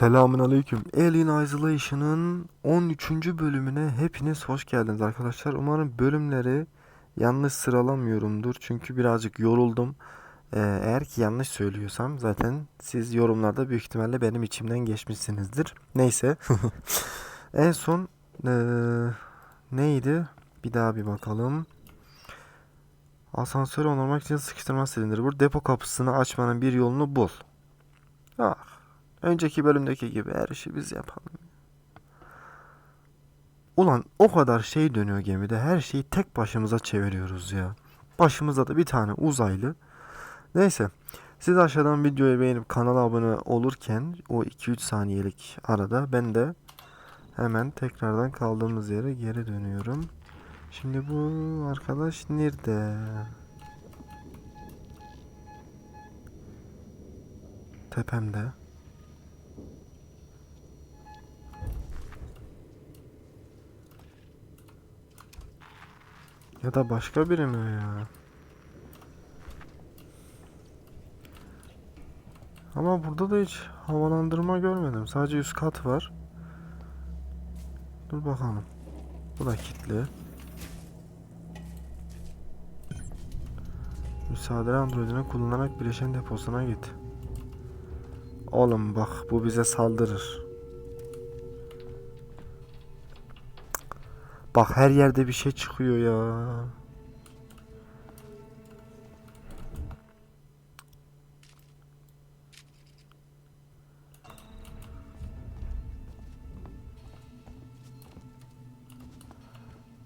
Selamun Aleyküm. Alien Isolation'ın 13. bölümüne hepiniz hoş geldiniz arkadaşlar. Umarım bölümleri yanlış sıralamıyorumdur. Çünkü birazcık yoruldum. Ee, eğer ki yanlış söylüyorsam zaten siz yorumlarda büyük ihtimalle benim içimden geçmişsinizdir. Neyse. en son ee, neydi? Bir daha bir bakalım. Asansörü onarmak için sıkıştırma silindiri. Bu depo kapısını açmanın bir yolunu bul. Ah. Önceki bölümdeki gibi her işi biz yapalım. Ulan o kadar şey dönüyor gemide. Her şeyi tek başımıza çeviriyoruz ya. Başımızda da bir tane uzaylı. Neyse. Siz aşağıdan videoyu beğenip kanala abone olurken o 2-3 saniyelik arada ben de hemen tekrardan kaldığımız yere geri dönüyorum. Şimdi bu arkadaş nerede? Tepemde. Ya da başka biri mi ya? Ama burada da hiç havalandırma görmedim. Sadece üst kat var. Dur bakalım. Bu da kilitli. Müsaade androidini kullanarak bileşen deposuna git. Oğlum bak bu bize saldırır. Bak her yerde bir şey çıkıyor ya.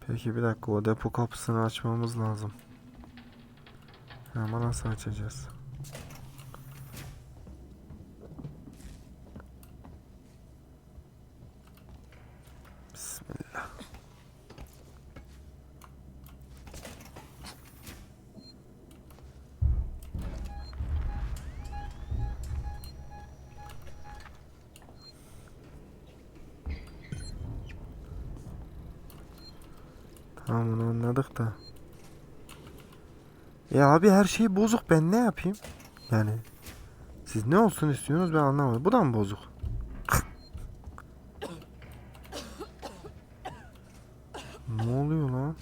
Peki bir dakika o depo kapısını açmamız lazım. Ama nasıl açacağız? Bismillah. Tamam bunu anladık da. Ya abi her şey bozuk ben ne yapayım? Yani siz ne olsun istiyorsunuz ben anlamadım. Bu da mı bozuk? ne oluyor lan?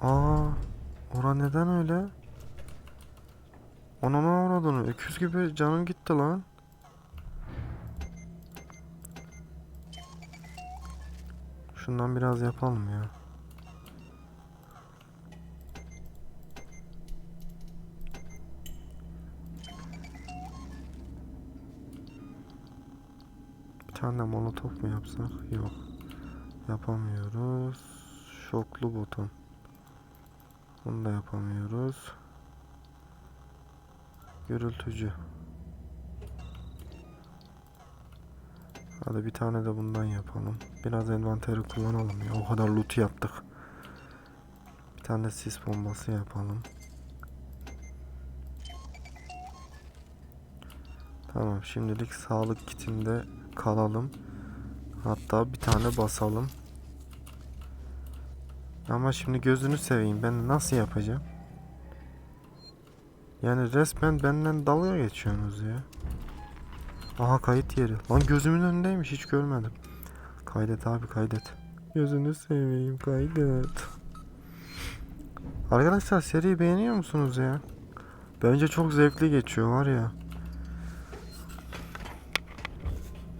Aa, ora neden öyle? Ona ne uğradın? Öküz gibi canım gitti lan. Biraz yapalım ya. Bir tane molotof mu yapsak? Yok. Yapamıyoruz. Şoklu buton. Bunu da yapamıyoruz. Gürültücü. Hadi bir tane de bundan yapalım. Biraz envanteri kullanalım ya. O kadar loot yaptık. Bir tane sis bombası yapalım. Tamam şimdilik sağlık kitinde kalalım. Hatta bir tane basalım. Ama şimdi gözünü seveyim ben nasıl yapacağım? Yani resmen benden dalga geçiyorsunuz ya. Aha kayıt yeri. Lan gözümün önündeymiş hiç görmedim. Kaydet abi kaydet. Gözünü seveyim kaydet. Arkadaşlar seriyi beğeniyor musunuz ya? Bence çok zevkli geçiyor var ya.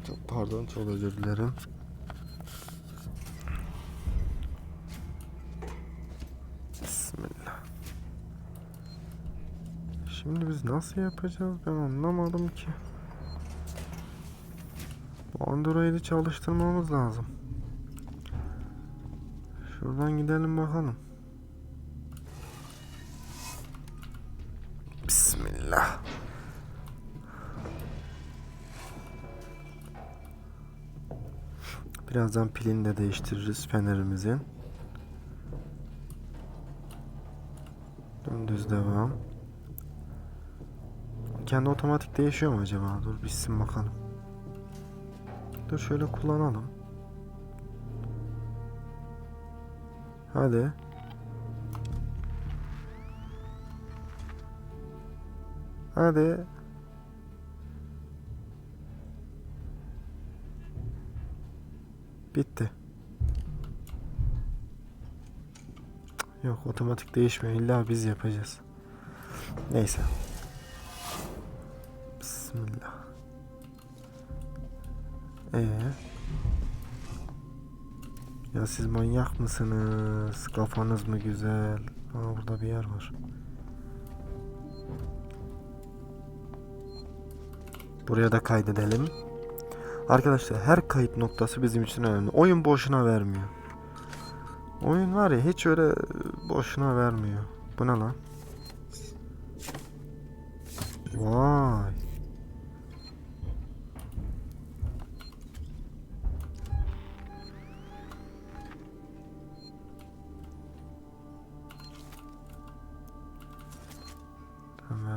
Çok pardon çok özür dilerim. Bismillah. Şimdi biz nasıl yapacağız ben anlamadım ki. Android'i çalıştırmamız lazım. Şuradan gidelim bakalım. Bismillah. Birazdan pilini de değiştiririz fenerimizin. Dümdüz devam. Kendi otomatik değişiyor mu acaba? Dur bitsin bakalım. Dur şöyle kullanalım. Hadi. Hadi. Bitti. Yok otomatik değişmiyor. İlla biz yapacağız. Neyse. Bismillah. Ee. Ya siz manyak mısınız? Kafanız mı güzel? Aa burada bir yer var. Buraya da kaydedelim. Arkadaşlar her kayıt noktası bizim için önemli. Oyun boşuna vermiyor. Oyun var ya hiç öyle boşuna vermiyor. Bu ne lan? Vay.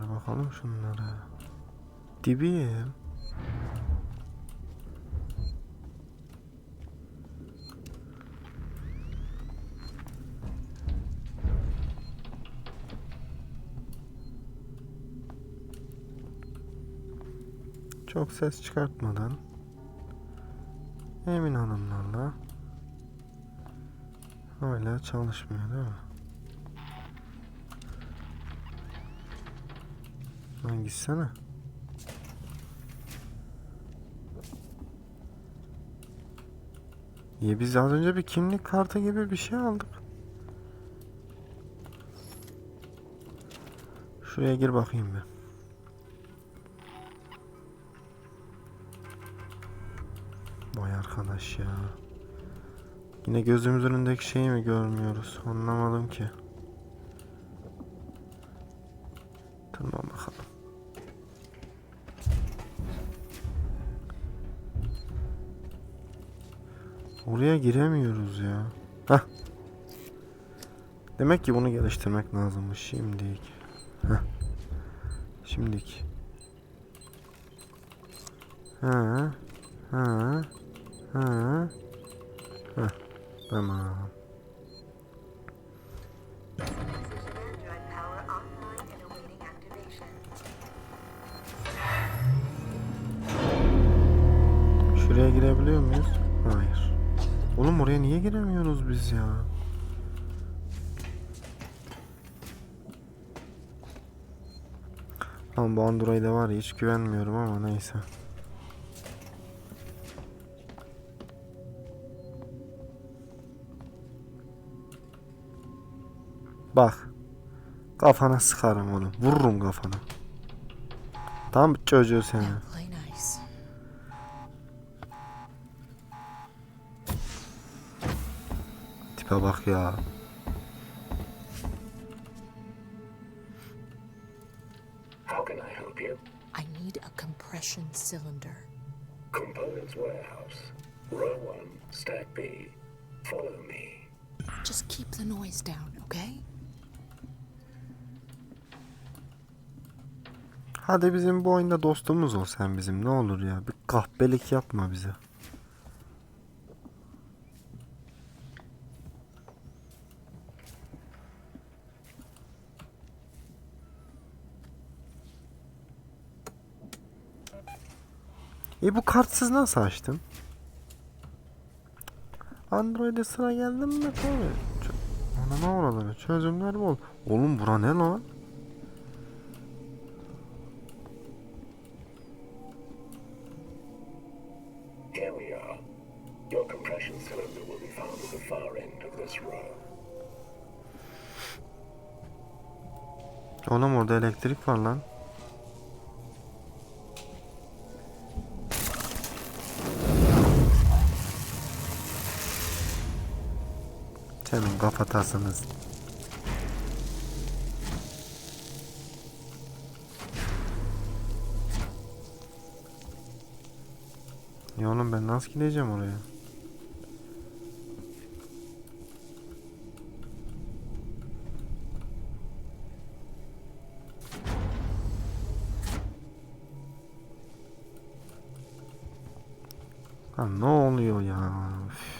Ver bakalım şunlara. Dibiyim. Çok ses çıkartmadan Emin hanımlarla hala çalışmıyor değil mi? Lan gitsene. Ya biz az önce bir kimlik kartı gibi bir şey aldık. Şuraya gir bakayım bir. Vay arkadaş ya. Yine gözümüz önündeki şeyi mi görmüyoruz? Anlamadım ki. Oraya giremiyoruz ya. Hah. Demek ki bunu geliştirmek lazımmış şimdilik. Heh. Şimdilik. Ha. Ha. Ha. Heh. Tamam. Şuraya girebiliyor muyuz? Oğlum oraya niye giremiyoruz biz ya? Ama bu Android'e var ya hiç güvenmiyorum ama neyse. Bak. Kafana sıkarım onu. Vururum kafana. Tam çocuğu seni. Tipe bak ya. How can I help you? I need a compression cylinder. Components Warehouse. Row 1, Stack B. Follow me. Just keep the noise down, okay? Hadi bizim bu oyunda dostumuz ol sen bizim ne olur ya. Bir kahpelik yapma bize. E bu kartsız nasıl açtın? Android'e sıra geldi mi tabii. Ana ne oraları çözümler bol. Oğlum bura ne lan? Oğlum orada elektrik var lan. Kafatasınız. Ya oğlum ben nasıl gideceğim oraya? Ha ne oluyor ya? Üf.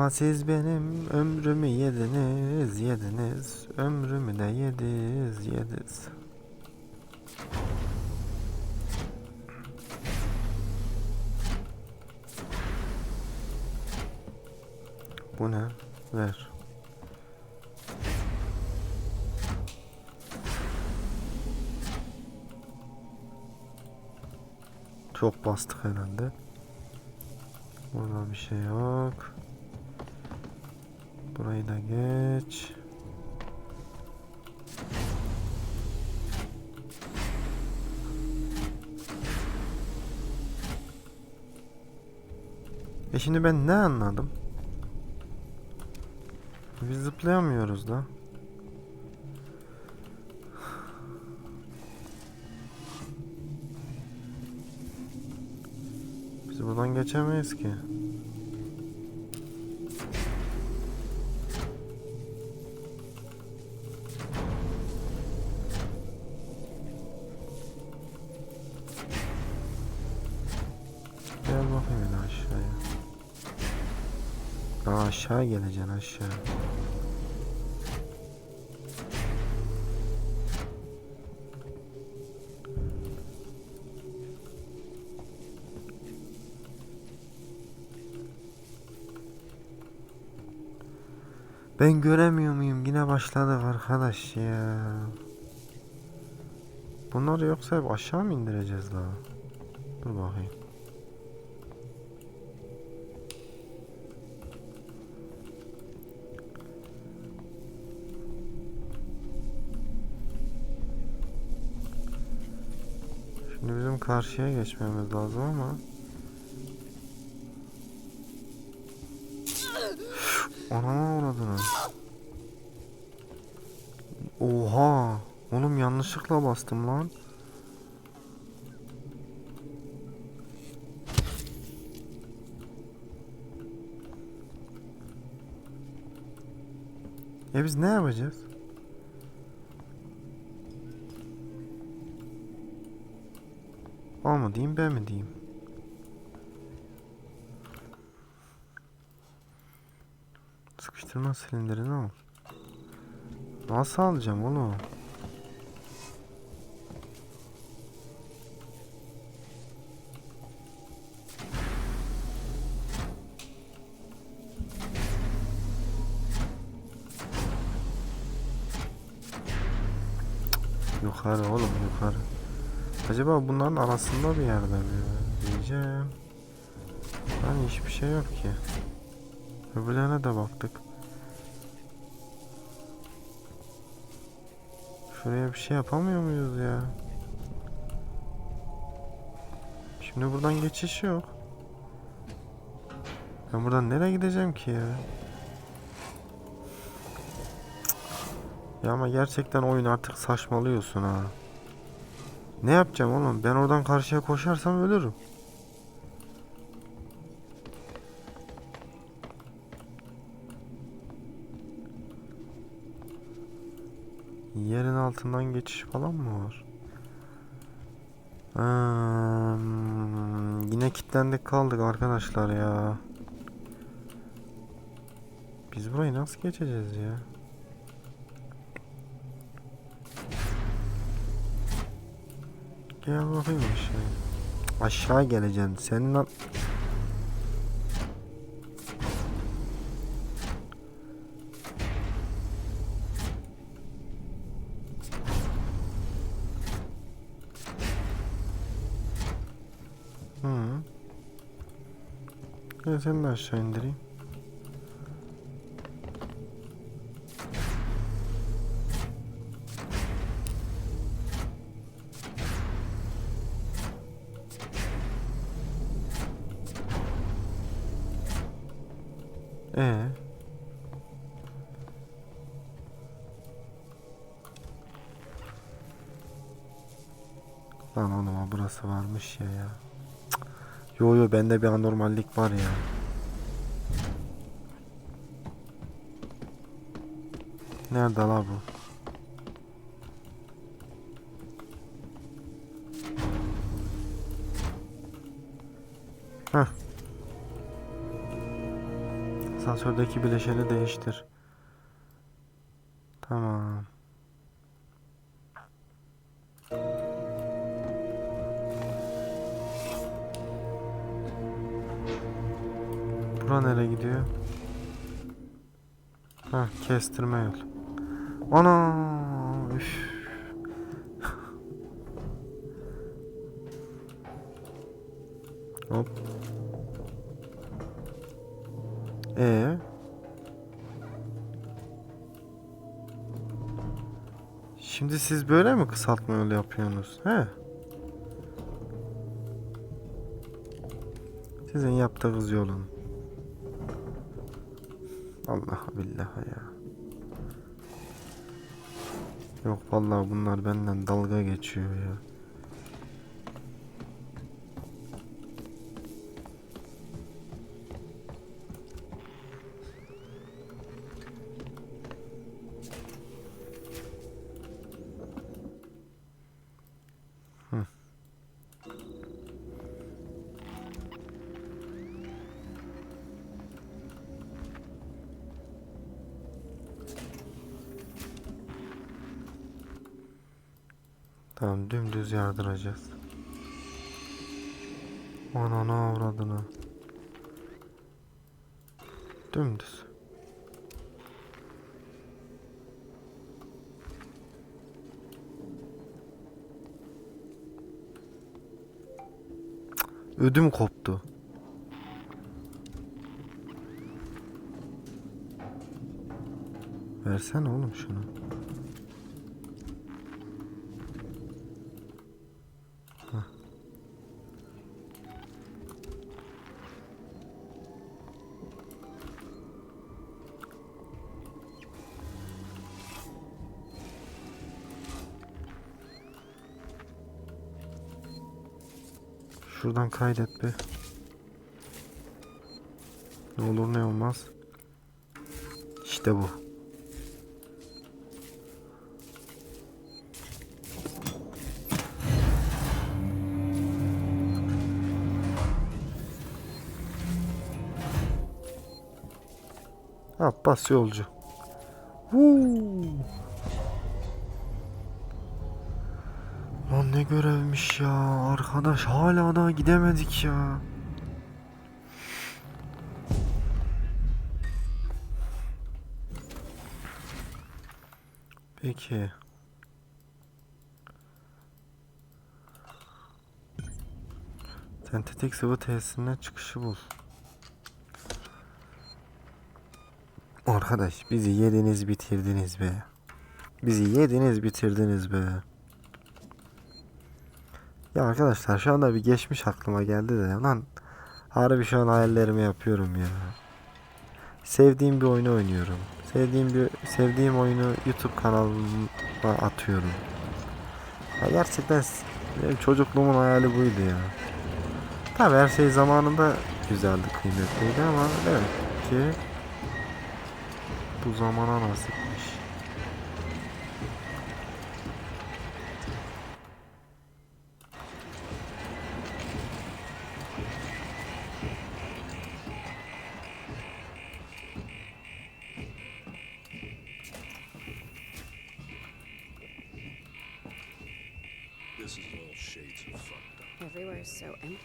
Ama siz benim ömrümü yediniz, yediniz. Ömrümü de yediniz, yediniz. Bu ne? Ver. Çok bastık herhalde. Burada bir şey yok. Burayı da geç. E şimdi ben ne anladım? Biz zıplayamıyoruz da. Biz buradan geçemeyiz ki. Aa, aşağı geleceksin aşağı. Ben göremiyor muyum? Yine başladık arkadaş ya. Bunları yoksa aşağı mı indireceğiz daha? Dur bakayım. Karşıya geçmemiz lazım ama. Anama uğradın Oha! Oğlum yanlışlıkla bastım lan. E biz ne yapacağız? Mu diyeyim ben mi diyeyim? Sıkıştırma silindirini al. Nasıl alacağım oğlum? Yukarı oğlum yukarı. Acaba bunların arasında bir yerde mi? Diyeceğim. Hani hiçbir şey yok ki. Öbürlerine de baktık. Şuraya bir şey yapamıyor muyuz ya? Şimdi buradan geçiş yok. Ben buradan nereye gideceğim ki ya? Ya ama gerçekten oyun artık saçmalıyorsun ha. Ne yapacağım oğlum? Ben oradan karşıya koşarsam ölürüm. Yerin altından geçiş falan mı var? Hmm, yine kilitlendik kaldık arkadaşlar ya. Biz burayı nasıl geçeceğiz ya? Gel bakayım aşağı. Aşağı geleceksin. Senin lan... Hı. Gel seni de aşağı indireyim. Ee. Lan oğlum burası varmış ya ya. Yo yo bende bir anormallik var ya. Nerede la bu? Asansördeki bileşeni değiştir. Tamam. Bura nereye gidiyor? Heh, kestirme yol. Ana! Üf. Hop. Ee? Şimdi siz böyle mi kısaltma yolu yapıyorsunuz? He? Sizin yaptığınız yolun. Allah billahi ya. Yok vallahi bunlar benden dalga geçiyor ya. Tamam dümdüz yardıracağız. Ananı avradını. Dümdüz. Ödüm koptu. Versene oğlum şunu. Şuradan kaydet be. Ne olur ne olmaz. İşte bu. Abbas yolcu. Hala daha gidemedik ya. Peki. Sentetik sıvı tesisine çıkışı bul. Arkadaş bizi yediniz bitirdiniz be. Bizi yediniz bitirdiniz be. Ya arkadaşlar şu anda bir geçmiş aklıma geldi de lan harbi şu an hayallerimi yapıyorum ya. Sevdiğim bir oyunu oynuyorum. Sevdiğim bir sevdiğim oyunu YouTube kanalıma atıyorum. Ya gerçekten benim çocukluğumun hayali buydu ya. Tabi her şey zamanında güzeldi, kıymetliydi ama demek ki bu zamana nasipmiş.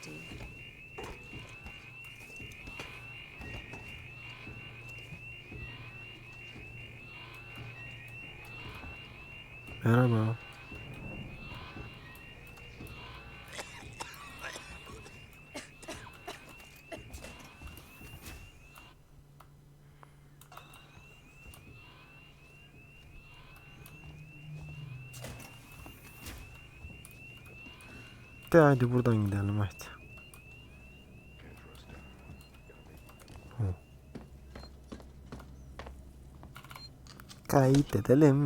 Empty. Merhaba. De haydi buradan gidelim haydi. Hı. Kaydedelim.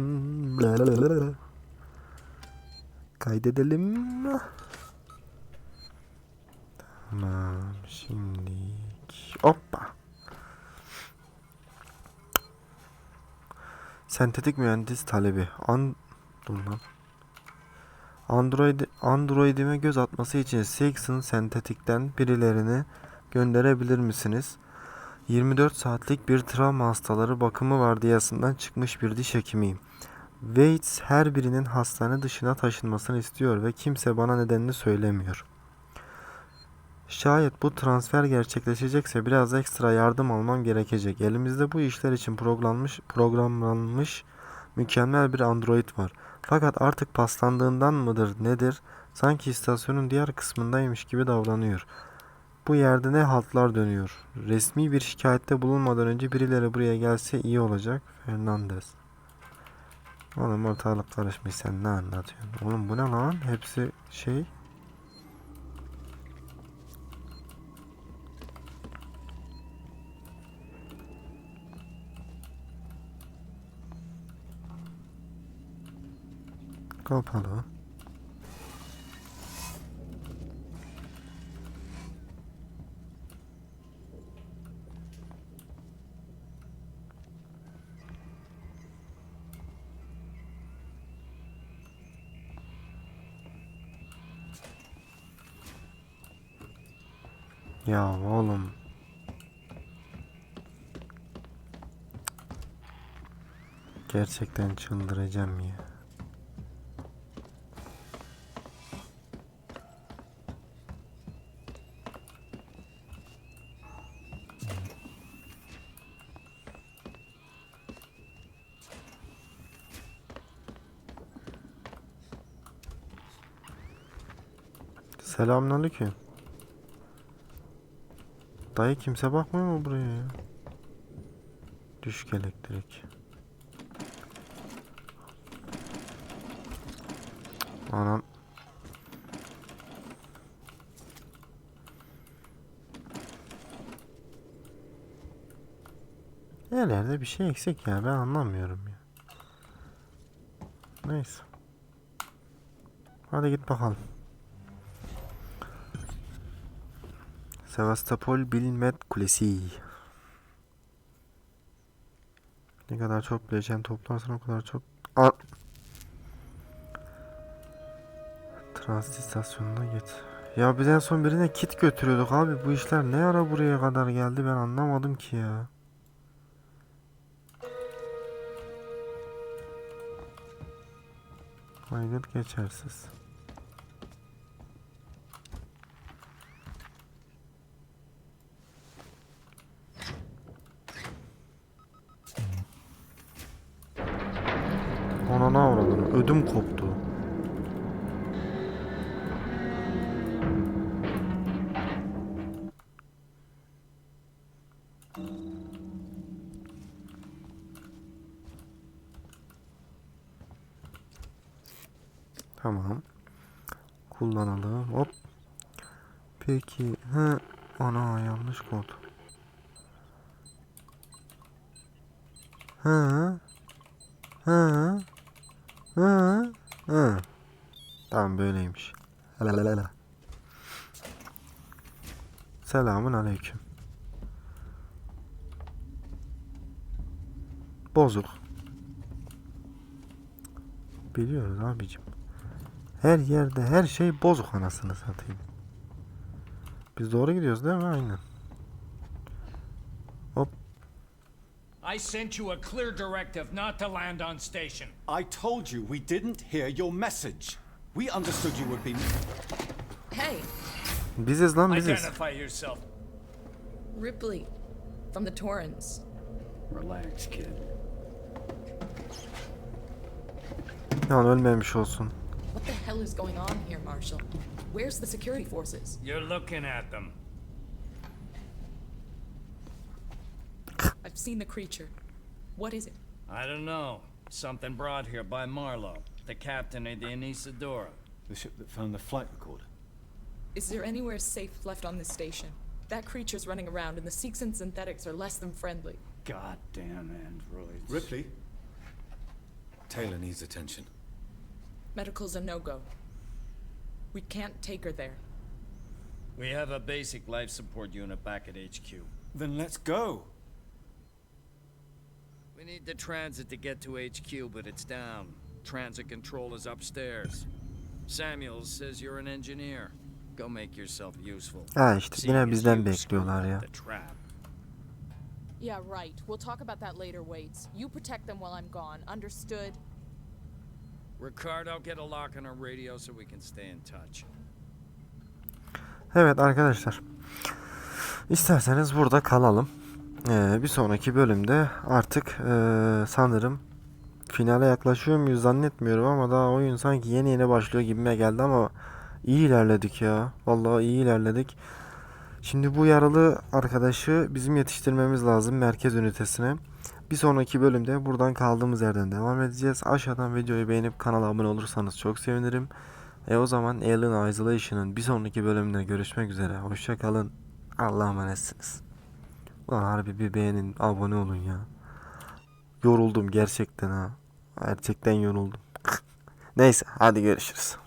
Kaydedelim. Tamam şimdi. Hoppa. Sentetik mühendis talebi. An Dur lan. Android Android'ime göz atması için Six'ın sentetikten birilerini gönderebilir misiniz? 24 saatlik bir travma hastaları bakımı vardiyasından çıkmış bir diş hekimiyim. Waits her birinin hastane dışına taşınmasını istiyor ve kimse bana nedenini söylemiyor. Şayet bu transfer gerçekleşecekse biraz ekstra yardım almam gerekecek. Elimizde bu işler için programlanmış, programlanmış mükemmel bir Android var. Fakat artık paslandığından mıdır nedir? Sanki istasyonun diğer kısmındaymış gibi davranıyor. Bu yerde ne haltlar dönüyor. Resmi bir şikayette bulunmadan önce birileri buraya gelse iyi olacak. Fernandez. Oğlum ortalık karışmış sen ne anlatıyorsun? Oğlum bu ne lan? Hepsi şey. Kapalı. Ya oğlum. Gerçekten çıldıracağım ya. Selamünaleyküm. Dayı kimse bakmıyor mu buraya ya? Düşük elektrik. Anam. Yerlerde bir şey eksik ya ben anlamıyorum ya. Neyse. Hadi git bakalım. Sevastopol Bilmet Kulesi. Ne kadar çok bileşen toplarsan o kadar çok... A Transit istasyonuna git. Ya biz en son birine kit götürüyorduk abi. Bu işler ne ara buraya kadar geldi ben anlamadım ki ya. Aygıt geçersiz. Ödüm koptu. Tamam. Kullanalım. Hop. Peki. Hı. Ana yanlış kod. Hı. Hı. Hı. Hı. Tamam böyleymiş. Lalalala. Selamun aleyküm. Bozuk. Biliyoruz abicim. Her yerde her şey bozuk anasını satayım. Biz doğru gidiyoruz değil mi? Aynen. I sent you a clear directive not to land on station. I told you we didn't hear your message. We understood you would be. Hey, Biziz lan biziz. Identify yourself. Ripley from the Torrens. Relax, kid. Yani ölmemiş olsun. What the hell is going on here, Marshal? Where's the security forces? You're looking at them. I've seen the creature. What is it? I don't know. Something brought here by Marlowe, the captain of the Anisadora. The ship that found the flight recorder. Is there anywhere safe left on this station? That creature's running around, and the Seeks and synthetics are less than friendly. Goddamn androids. Ripley? Taylor needs attention. Medical's a no-go. We can't take her there. We have a basic life support unit back at HQ. Then let's go. We need the transit to get to HQ, but it's down. Transit control is upstairs. Samuels says you're an engineer. Go make yourself useful. Ha işte yine bizden bekliyorlar ya. Yeah, right. We'll talk about that later, Waits. You protect them while I'm gone. Understood? Ricardo, get a lock on our radio so we can stay in touch. Evet arkadaşlar. İsterseniz burada kalalım. Ee, bir sonraki bölümde artık ee, sanırım finale yaklaşıyor muyuz zannetmiyorum ama daha oyun sanki yeni yeni başlıyor gibime geldi ama iyi ilerledik ya. Vallahi iyi ilerledik. Şimdi bu yaralı arkadaşı bizim yetiştirmemiz lazım merkez ünitesine. Bir sonraki bölümde buradan kaldığımız yerden devam edeceğiz. Aşağıdan videoyu beğenip kanala abone olursanız çok sevinirim. E o zaman Alien Isolation'ın bir sonraki bölümünde görüşmek üzere. Hoşça kalın. Allah'a emanetsiniz. Ulan harbi bir beğenin, abone olun ya. Yoruldum gerçekten ha. Gerçekten yoruldum. Neyse hadi görüşürüz.